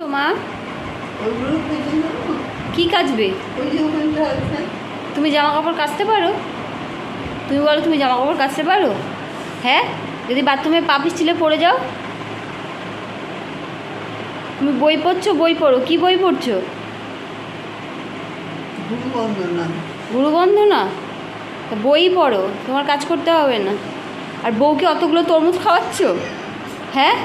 মা। কি কাচবে তুমি জামা কাপড় কাচতে পারো। তুমি বলো তুমি জামা কাপড় কাচতে পারো? হ্যাঁ? যদি বাথরুমে পা পিছলে পড়ে যাও। তুমি বই পড়ছো? বই পড়ো। কি বই পড়ছো? ঘুম বন্ধ না গুরু বন্ধ না তা বই পড়ো। তোমার কাজ করতে হবে না। আর বউকে অতগুলো তরমুজ খাওয়াচ্ছ? হ্যাঁ?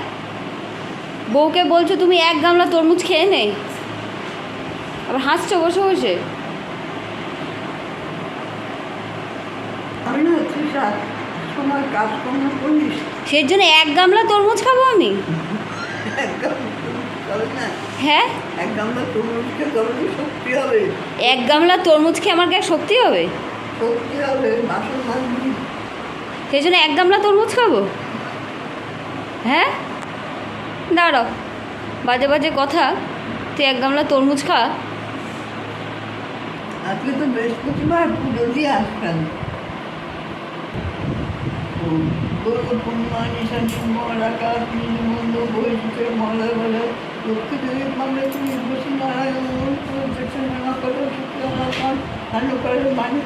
বউকে বলছো তুমি এক গামলা তরমুজ খেয়ে নে। আবার হাসছো বসে বসে। সেই জন্য এক গামলা তরমুজ খাব আমি? হ্যাঁ? এক গামলা তরমুজ খেয়ে শক্তি হবে। এক গামলা তরমুজ খেয়ে আমার গায়ে শক্তি হবে? শক্তি হবে বাসন মাজবি। সেই জন্য এক গামলা তরমুজ খাব। হ্যাঁ? দাঁড়াও। বাজে বাজে কথা। তুই এক গামলা তরমুজ খা। আজকে তো বৃহস্পতিবার পুজো দিয়ে আসবেন। মানি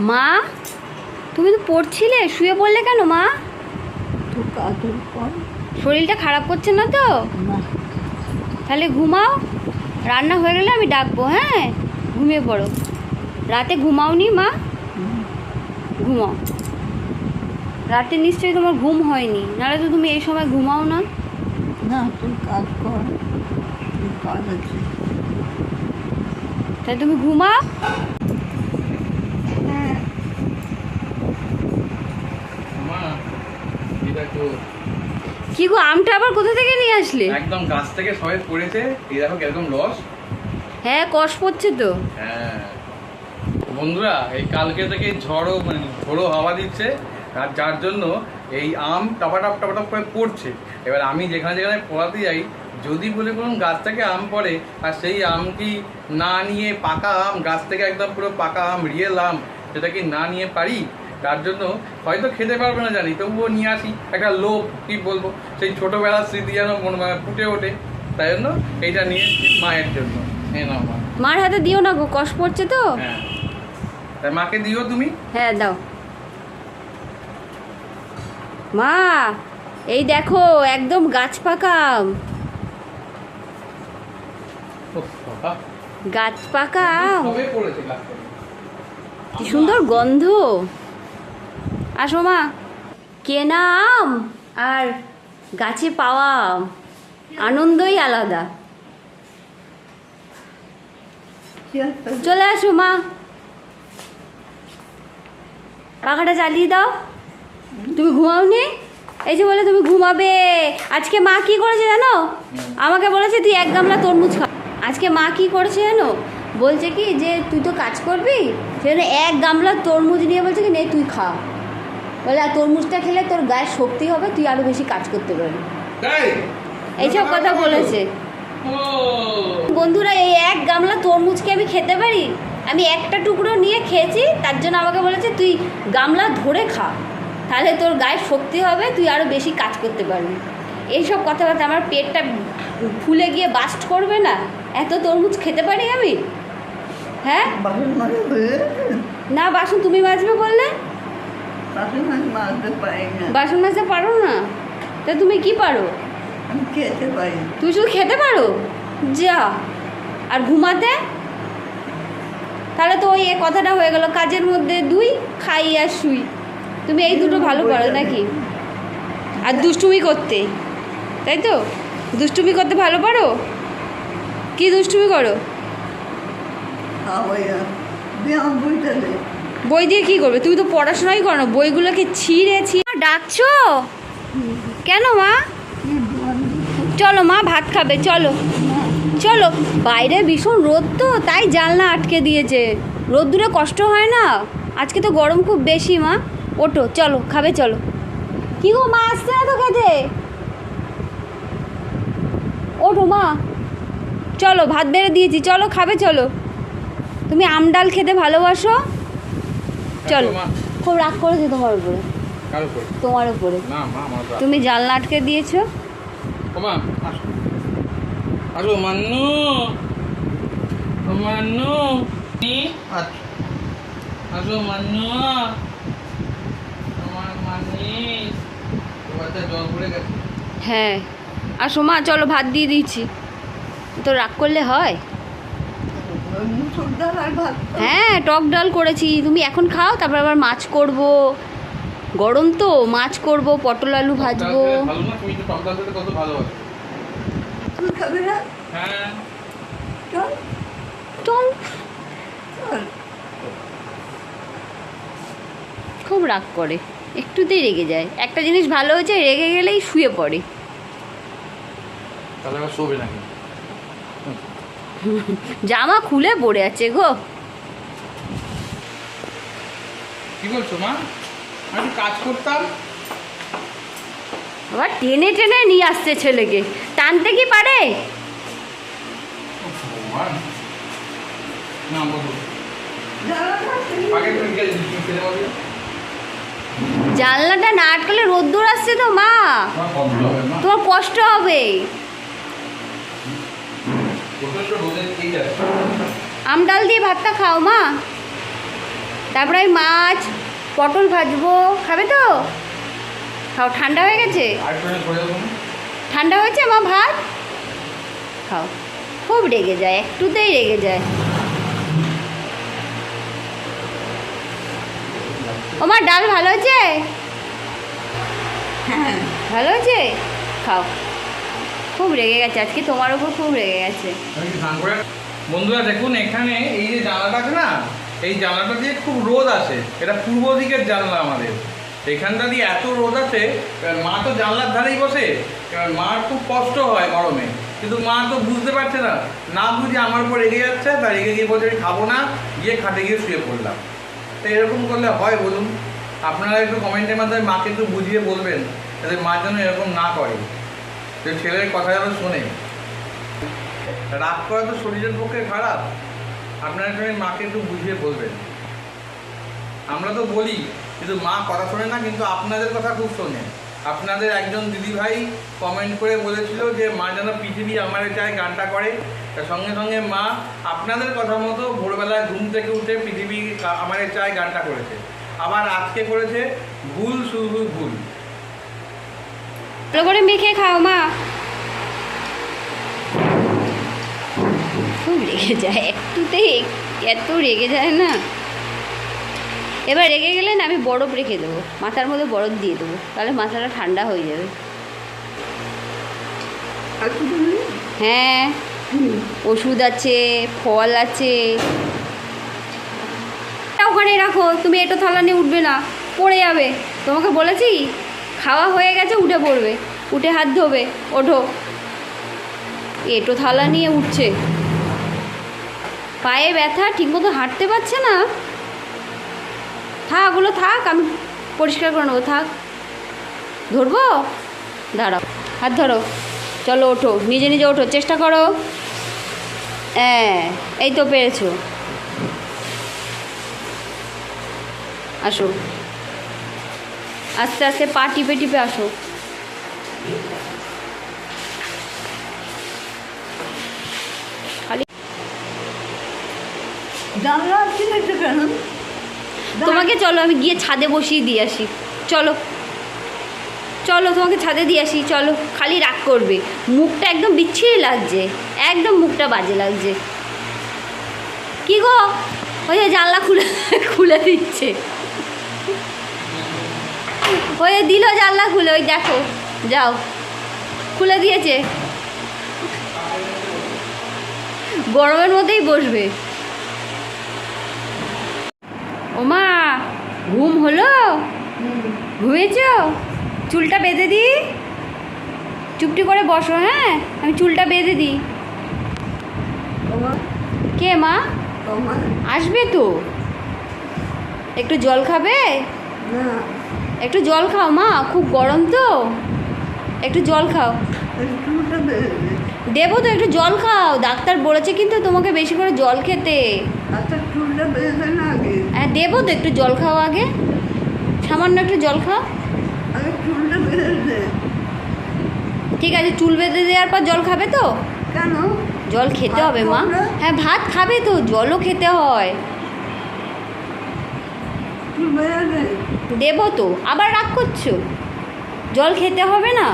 মা তুমি তো পড়ছিলে? শুয়ে পড়লে কেন মা? শরীরটা খারাপ করছে না তো? তাহলে ঘুমাও। রান্না হয়ে গেলে আমি ডাকবো হ্যাঁ? ঘুমিয়ে পড়ো। রাতে ঘুমাওনি মা? ঘুমাও। রাতে নিশ্চয়ই তোমার ঘুম হয়নি। নাহলে তো তুমি এই সময় ঘুমাও না। না তুই কাজ কর। তাই তুমি ঘুমাও মা এটা তো কি গো আমটা আবার কোথা থেকে নিয়ে আসলে? একদম গাছ থেকে সবাই পড়েছে এই দেখো কীরকম রস। হ্যাঁ কষ পড়ছে তো। হ্যাঁ। বন্ধুরা এই কালকে থেকে ঝড়ও মানে ঝোড়ো হাওয়া দিচ্ছে আর যার জন্য এই আম টপাটপ টপাটপ করে পড়ছে। এবার আমি যেখানে যেখানে পড়াতে যাই যদি বলে কোনো গাছ থেকে আম পড়ে আর সেই আমটি না নিয়ে পাকা আম গাছ থেকে একদম পুরো পাকা আম রিয়েল আম সেটা কি না নিয়ে পারি? তার জন্য হয়তো খেতে পারবে না জানি তবুও নিয়ে আসি। একটা লোভ কি বলব? সেই ছোটোবেলার স্মৃতি যেন মনে মানে ফুটে ওঠে। তাই জন্য এইটা নিয়ে এসেছি মায়ের জন্য। মা। মার হাতে দিও না গো কষ পড়ছে তো। হ্যাঁ। তাই মাকে দিও তুমি? হ্যাঁ দাও। মা এই দেখো একদম গাছ পাকা আম। গাছ পাকা আম। কবে পড়েছে গাছ থেকে? কি সুন্দর গন্ধ। আসো মা। কেনা আম আর গাছে পাওয়া আম আনন্দই আলাদা। চলে আসো মা। পাখাটা চালিয়ে দাও। তুমি ঘুমাওনি? এই যে বলে তুমি ঘুমাবে। আজকে মা কি করেছে জানো? আমাকে বলেছে তুই এক গামলা তরমুজ খা। আজকে মা কি করেছে জানো? বলছে কি যে তুই তো কাজ করবি, সেজন্য এক গামলা তরমুজ নিয়ে বলছে কি, নে তুই খা। বলে আর তরমুজটা খেলে তোর গায়ে শক্তি হবে তুই আরও বেশি কাজ করতে পারবি। এইসব কথা বলেছে। বন্ধুরা এই এক গামলা তরমুজকে আমি খেতে পারি? আমি একটা টুকরো নিয়ে খেয়েছি তার জন্য আমাকে বলেছে তুই গামলা ধরে খা তাহলে তোর গায়ে শক্তি হবে তুই আরও বেশি কাজ করতে পারবি। এইসব কথাবার্তা আমার পেটটা ফুলে গিয়ে বাস্ট করবে না? এত তরমুজ খেতে পারি আমি? হ্যাঁ? হয়ে না বাসন তুমি বাঁচবে বললে? বাসন মাজতে পারি না। তা তুমি কি পারো? আমি খেতে পারি তুই শুধু খেতে পারো? যা। আর ঘুমাতে? তাহলে তো ওই কথাটা হয়ে গেল কাজের মধ্যে দুই খাই আর শুই। তুমি এই দুটো ভালো পারো নাকি? আর দুষ্টুমি করতে। তাই তো? দুষ্টুমি করতে ভালো পারো? কি দুষ্টুমি করো? ব্যায়াম বই দিয়ে কি করবে? তুমি তো পড়াশোনাই করো না। বইগুলোকে ছিঁড়ে ছিঁড়ে ডাকছো? কেন মা? চলো মা, ভাত খাবে, চলো। চলো। বাইরে ভীষণ রোদ তো, তাই জানলা আটকে দিয়েছে। রোদ্দুরে কষ্ট হয় না? আজকে তো গরম খুব বেশি, মা। ওটো চলো, খাবে, চলো। কি গো, মা আসছে না তো খেতে ওঠো, মা। চলো, ভাত বেড়ে দিয়েছি। চলো, খাবে, চলো। তুমি আম ডাল খেতে ভালোবাসো? চলো। খুব রাগ করেছে তোমার উপরে। তোমার উপরে। তুমি জানলা আটকে দিয়েছ। মান্নু। আসো। হ্যাঁ। আর সোমা চলো ভাত দিয়ে দিচ্ছি। তো রাগ করলে হয়? মুসুর ডাল আর ভাত হ্যাঁ টক ডাল করেছি। তুমি এখন খাও তারপর আবার মাছ করব। গরম তো মাছ করব পটল আলু ভাজবো। তুমি তো টক ডাল খেতে কত ভালোবাসো তুই খাবি না? হ্যাঁ। চল। চল। চল। খুব রাগ করে। একটুতেই রেগে যায়। একটা জিনিস ভালো হয়েছে রেগে গেলেই শুয়ে পড়ে। তাহলে আবার শোবে নাকি? জামা খুলে পড়ে আছে গো। কি বলছো মা? আমি কাজ করতাম। আবার টেনে টেনে নিয়ে আসছে ছেলেকে। টানতে কি পারে? জানলাটা না আটকালে রোদ্দুর আসছে তো মা। তোমার কষ্ট হবে। আম ডাল দিয়ে ভাতটা খাও, মা। তারপরে মাছ, পটল ভাজবো। খাবে তো? খাও, ঠান্ডা হয়ে গেছে? ঠান্ডা হয়েছে, মা, ভাত? খাও। খুব রেগে যায়, একটুতেই রেগে যায়। ও, মা, ডাল ভালো হ্যাঁ ভালো হয়েছে? খাও। খুব রেগে গেছে, আজকে তোমার উপর খুব রেগে গেছে। বন্ধুরা, দেখুন, এখানে এই যে জানলাটা আছে না, এই জানলাটা দিয়ে খুব রোদ আসে। এটা পূর্ব দিকের জানলা আমাদের। এখানটা দিয়ে এত রোদ আছে মা তো জানলার ধারেই বসে। মার খুব কষ্ট হয় গরমে। কিন্তু মা তো বুঝতে পারছে না। না বুঝে আমার উপর রেগে যাচ্ছে, তা রেগে গিয়ে বলছে খাব না। গিয়ে খাটে গিয়ে শুয়ে পড়লাম। তো এরকম করলে হয় বলুন? আপনারা একটু কমেন্টের মাধ্যমে মাকে একটু বুঝিয়ে বলবেন, যাতে মা যেন এরকম না করে। যে ছেলের কথা যেন শোনে। রাগ করা তো শরীরের পক্ষে খারাপ। আপনার একটু মাকে একটু বুঝিয়ে বলবেন। আমরা তো বলি, কিন্তু মা কথা শোনে না, কিন্তু আপনাদের কথা খুব শোনে। আপনাদের একজন দিদিভাই কমেন্ট করে বলেছিল যে, মা যেন পৃথিবী আমারে চায় গানটা করে। সঙ্গে সঙ্গে মা আপনাদের কথা মতো ভোরবেলায় ঘুম থেকে উঠে পৃথিবী আমারে চায় গানটা করেছে। আবার আজকে করেছে, ভুল শুধু ভুল। ভালো করে মেখে খাও মা। খুব রেগে যায় একটুতেই এত রেগে যায় না। এবার রেগে গেলে না আমি বরফ রেখে দেবো মাথার মধ্যে বরফ দিয়ে দেবো তাহলে মাথাটা ঠান্ডা হয়ে যাবে? হ্যাঁ। ওষুধ আছে ফল আছে। ওখানে রাখো তুমি এটো থালা নিয়ে উঠবে না পড়ে যাবে। তোমাকে বলেছি? খাওয়া হয়ে গেছে, উঠে পড়বে। উঠে হাত ধোবে, ওঠো। এটো থালা নিয়ে উঠছে। পায়ে ব্যথা, ঠিকমতো হাঁটতে পারছে না। থাক, ওগুলো থাক, আমি পরিষ্কার করে নেব, থাক। ধরবো? দাঁড়াও, হাত ধরো। চলো ওঠো, নিজে নিজে ওঠো, চেষ্টা করো। হ্যাঁ এই তো পেরেছ। আসো। আস্তে আস্তে পা টিপে টিপে আসো তোমাকে চলো আমি গিয়ে ছাদে বসিয়ে দিয়ে আসি। চলো। চলো তোমাকে ছাদে দিয়ে আসি। চলো খালি রাগ করবে। মুখটা একদম বিচ্ছিরি লাগছে। একদম মুখটা বাজে লাগছে। কি গো? ওই যে জানলা খুলে খুলে দিচ্ছে। ওই যে দিল জানলা খুলে ওই দেখো যাও। খুলে দিয়েছে। গরমের মধ্যেই বসবে। ওমা ঘুম হলো? ঘুমিয়েছ? চুলটা বেঁধে দিই চুপটি করে বসো হ্যাঁ? আমি চুলটা বেঁধে দিই কে মা। আসবে তো? একটু জল খাবে? না। একটু জল খাও মা খুব গরম তো। একটু জল খাও। দেবো তো একটু জল খাও। ডাক্তার বলেছে কিন্তু তোমাকে বেশি করে জল খেতে। হ্যাঁ দেবো তো একটু জল খাও আগে। সামান্য একটু জল খাও। ঠিক আছে চুল বেঁধে দেওয়ার পর জল খাবে তো? কেন? জল খেতে হবে মা। হ্যাঁ ভাত খাবে তো জলও খেতে হয়। দেবো তো, আবার রাগ করছ? জল খেতে হবে না?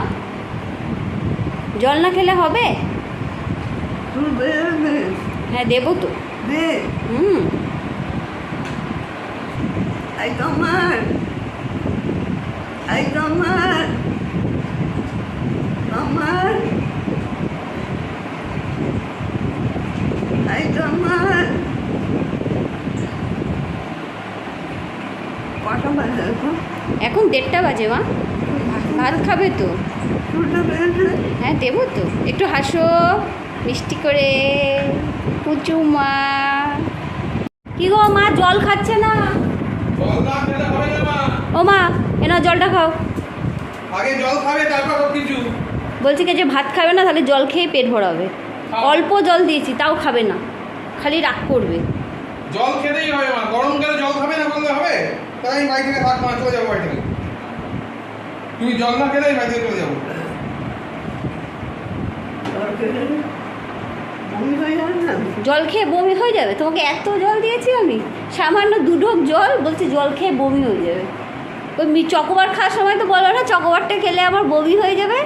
জল না খেলে হবে? হ্যাঁ দেব তো। হুম। তোমার তোমার এই তোমার কটা বাজে এখন এখন দেড়টা বাজে মা। ভাত খাবে তো? হ্যাঁ দেবো তো। একটু হাসো মিষ্টি করে পুচু মা। কি গো মা জল খাচ্ছে না? ও মা এনা জলটা খাও। আগে জল খাবে তারপর কিছু। বলছি কি যে ভাত খাবে না তাহলে জল খেয়ে পেট ভরাবে। অল্প জল দিয়েছি তাও খাবে না। খালি রাগ করবে। জল খেতেই হবে মা। গরমকালে জল খাবে না বললে হবে? তাই বাড়ি থেকে মা চলে যাব থেকে। তুমি জল না বাড়ি থেকে চলে যাব। হয়ে জল খেয়ে বমি হয়ে যাবে? তোমাকে এত জল দিয়েছি আমি। সামান্য দুঢোক জল বলছি জল খেয়ে বমি হয়ে যাবে। ওই চকোবার খাওয়ার সময় তো বলো না চকোবারটা খেলে আমার বমি হয়ে যাবে?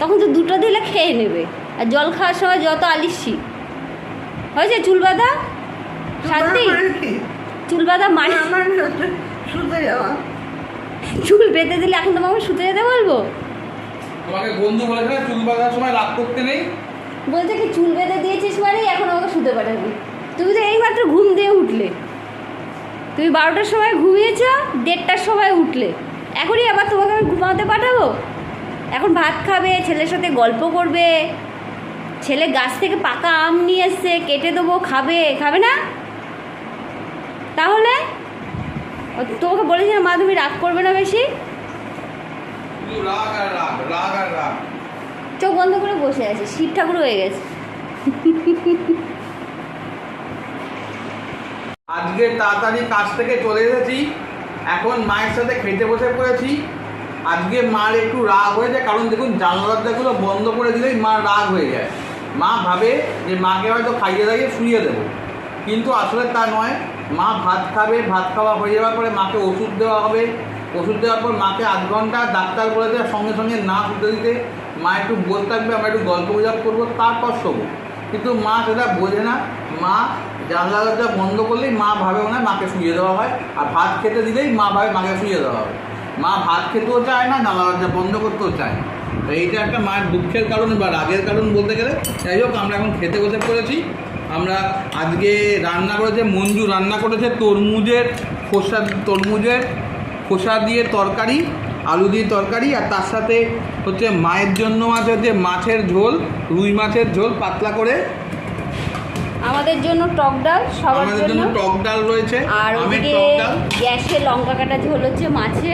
তখন তো দুটো দিলে খেয়ে নেবে। আর জল খাওয়ার সময় যত আলিসি। হয়েছে চুল বাঁধা শান্তি? তোমার কি? চুল বাঁধা মানে আমার সাথে শুতে যাওয়া চুল বেঁধে দিলে এখন তোমাকে শুতে যেতে বলব? তোমাকে বন্ধু বলেছে না চুল বাঁধার সময় রাগ করতে নেই। বলছে কি চুল বেঁধে দিয়েছিস মানে এখন আমাকে শুতে পাঠাবি? তুমি তো এইমাত্র ঘুম দিয়ে উঠলে। তুমি বারোটার সময় ঘুমিয়েছ দেড়টার সময় উঠলে। এখনই আবার তোমাকে আমি ঘুমাতে পাঠাবো? এখন ভাত খাবে ছেলের সাথে গল্প করবে ছেলে গাছ থেকে পাকা আম নিয়ে এসছে কেটে দেবো খাবে খাবে না? তাহলে ও তোমাকে বলেছি না মা তুমি রাগ করবে না বেশি? চোখ বন্ধ করে বসে আছে শিব ঠাকুর হয়ে গেছে। আজকে তাড়াতাড়ি কাজ থেকে চলে এসেছি এখন মায়ের সাথে খেতে বসে পড়েছি। আজকে মার একটু রাগ হয়ে যায় কারণ দেখুন জানলা দরজাগুলো বন্ধ করে দিলেই মা রাগ হয়ে যায়। মা ভাবে যে মাকে হয়তো খাইয়ে দাইয়ে শুয়ে দেবো। কিন্তু আসলে তা নয়। মা ভাত খাবে, ভাত খাওয়া হয়ে যাওয়ার পরে মাকে ওষুধ দেওয়া হবে। ওষুধ দেওয়ার পর মাকে আধ ঘণ্টা ডাক্তার বলে দেওয়ার সঙ্গে সঙ্গে না শুতে দিতে। মা একটু বসে থাকবে, আমরা একটু গল্প গুজব করব, তারপর শোবো। কিন্তু মা সেটা বোঝে না। মা জানলা দরজা বন্ধ করলেই মা ভাবে মনে মাকে শুয়ে দেওয়া হয়। আর ভাত খেতে দিলেই মা ভাবে মাকে শুয়ে দেওয়া হয়। মা ভাত খেতেও চায় না, জানলা দরজা বন্ধ করতেও চায় না। এইটা একটা মায়ের দুঃখের কারণ বা রাগের কারণ বলতে গেলে। যাই হোক, আমরা এখন খেতে বসে পড়েছি। আমরা আজকে রান্না করেছে মঞ্জু রান্না করেছে তরমুজের খোসা তরমুজের খোসা দিয়ে তরকারি আলু দিয়ে তরকারি আর তার সাথে হচ্ছে মায়ের জন্য আছে হচ্ছে মাছের ঝোল রুই মাছের ঝোল পাতলা করে। আমাদের জন্য টক ডাল সবার জন্য। জন্য টক ডাল রয়েছে আর ওদিকে গ্যাসে লঙ্কা কাটা ঝোল হচ্ছে মাছে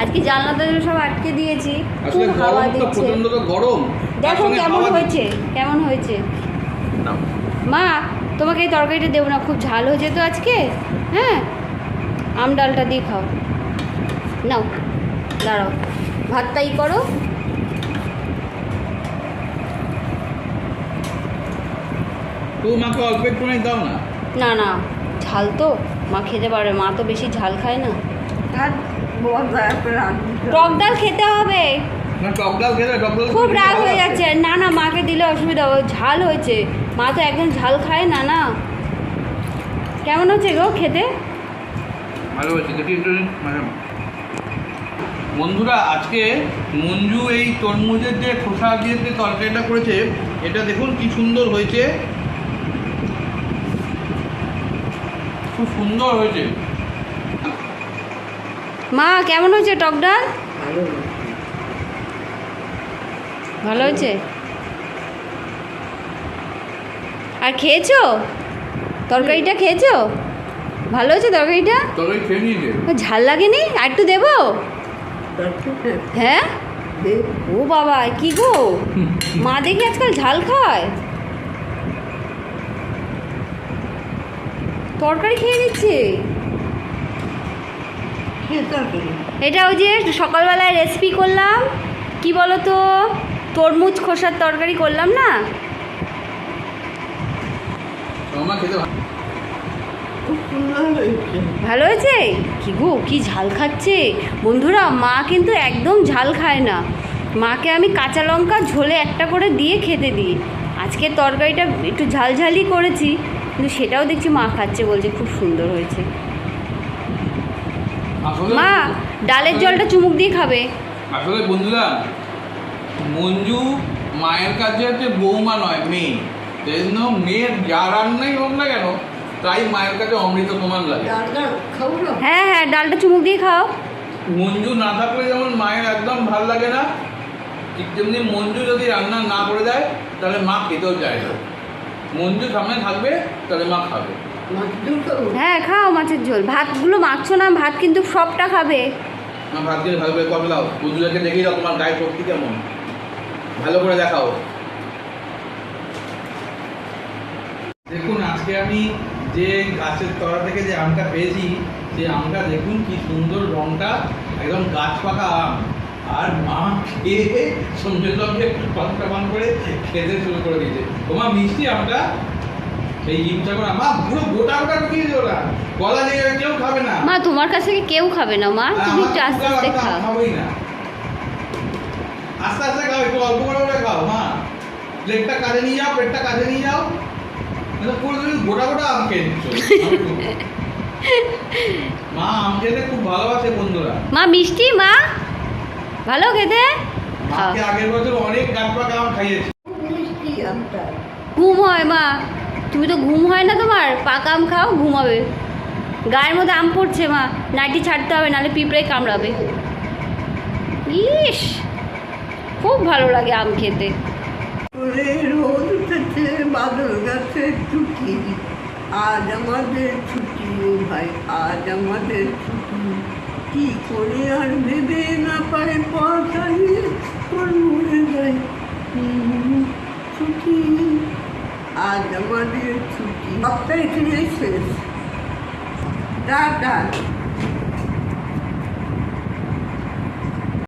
আজকে জানলা দরজা সব আটকে দিয়েছি খুব হাওয়া দিচ্ছে। প্রচণ্ড তো গরম দেখো কেমন হয়েছে কেমন হয়েছে। মা তোমাকে এই তরকারিটা দেবো না খুব ঝাল হয়েছে তো আজকে। হ্যাঁ? আম ডালটা দিয়ে খাও। নাও দাঁড়াও। ভাতটাই করো। মাকে অল্প একটু দাও না। না না ঝাল তো। মা খেতে পারবে মা তো বেশি ঝাল খায় না। টক ডাল খেতে হবে। খুব রাগ হয়ে। যাচ্ছে। না না মাকে দিলে অসুবিধা হবে ঝাল হয়েছে। মা তো একদম ঝাল খায় না না কেমন হচ্ছে গো খেতে? ভালো হয়েছে দেখি একটু মানে বন্ধুরা আজকে মঞ্জু এই তরমুজের যে খোসা দিয়ে যে তরকারিটা করেছে এটা দেখুন কি সুন্দর হয়েছে। খুব সুন্দর হয়েছে। মা কেমন হয়েছে টক ডাল ভালো ভালো হয়েছে? আর খেয়েছো? তরকারিটা খেয়েছো? ভালো হয়েছে তরকারিটা? ঝাল লাগেনি? আর একটু দেবো? হ্যাঁ? ও বাবা কি গো? মা দেখি আজকাল ঝাল খায়। তরকারি খেয়ে নিচ্ছে। এটা ওই যে সকালবেলায় রেসিপি করলাম। কি বলো তো তরমুজ খোসার তরকারি করলাম না? ভালো হয়েছে? কি গো কি ঝাল খাচ্ছে? বন্ধুরা মা কিন্তু একদম ঝাল খায় না। মাকে আমি কাঁচা লঙ্কা ঝোলে একটা করে দিয়ে খেতে দিই। আজকে তরকারিটা একটু ঝালঝালি করেছি কিন্তু সেটাও দেখছি মা খাচ্ছে বলছে খুব সুন্দর হয়েছে। মা ডালের জলটা চুমুক দিয়ে খাবে। আসলে বন্ধুরা মঞ্জু মায়ের কাছে হচ্ছে বৌমা নয় মেয়ে। সেই জন্য মেয়ের যা রান্নাই হোক না কেন তাই মায়ের কাছে অমৃত সমান লাগে। হ্যাঁ হ্যাঁ ডালটা চুমুক দিয়ে খাও। মঞ্জু না থাকলে যেমন মায়ের একদম ভালো লাগে না ঠিক তেমনি মঞ্জু যদি রান্না না করে দেয় তাহলে মা খেতেও চায় না। মঞ্জু সামনে থাকবে তাহলে মা খাবে। হ্যাঁ খাও মাছের ঝোল। ভাতগুলো মাখছো না ভাত কিন্তু সবটা খাবে। ভাত দিয়ে ভালো করে দাও বন্ধুদেরকে দেখিয়ে দাও তোমার গায়ে শক্তি কেমন। ভালো করে দেখাও। দেখুন আজকে আমি যে গাছের তলা থেকে যে আমটা পেয়েছি সেই আমটা দেখুন কি সুন্দর রংটা একদম গাছ পাকা আম। আর মা খেয়ে সঙ্গে সঙ্গে পানটা পান করে খেতে শুরু করে দিয়েছে। তোমার মিষ্টি আমটা? সেই ইমটা করে মা পুরো গোটা গোটা ঢুকিয়ে না গলা দিয়ে কেউ খাবে না। মা তোমার কাছ থেকে কেউ খাবে না মা। তুমি একটু আস্তে আস্তে খাও না। আস্তে আস্তে খাও একটু অল্প করে খাও মা। প্লেটটা কাজে নিয়ে যাও পেটটা কাজে নিয়ে যাও। গোটা গোটা আম খেয়ে মা আম খেতে খুব ভালোবাসে বন্ধুরা। মা মিষ্টি মা? ভালো খেতে? আগের বছর অনেক গাছ আম খাইয়েছি। খুব মিষ্টি আমটা। ঘুম হয় মা। তুমি তো ঘুম হয় না তোমার? পাকা আম খাও ঘুমাবে। গায়ের মধ্যে আম পড়ছে মা। নাইটি ছাড়তে হবে নাহলে পিঁপড়ে কামড়াবে। ইস! খুব ভালো লাগে আম খেতে। করে রোদ উঠেছে বাদল গাছে ছুটি। আজ আমাদের ছুটি ভাই, আজ আমাদের ছুটি। কি করে আর ভেবে না পারে পথ হারিয়ে তোর মরে যায়। ছুটি, আজ আমাদের ছুটি। সপ্তাহ এখানে শেষ টাটা।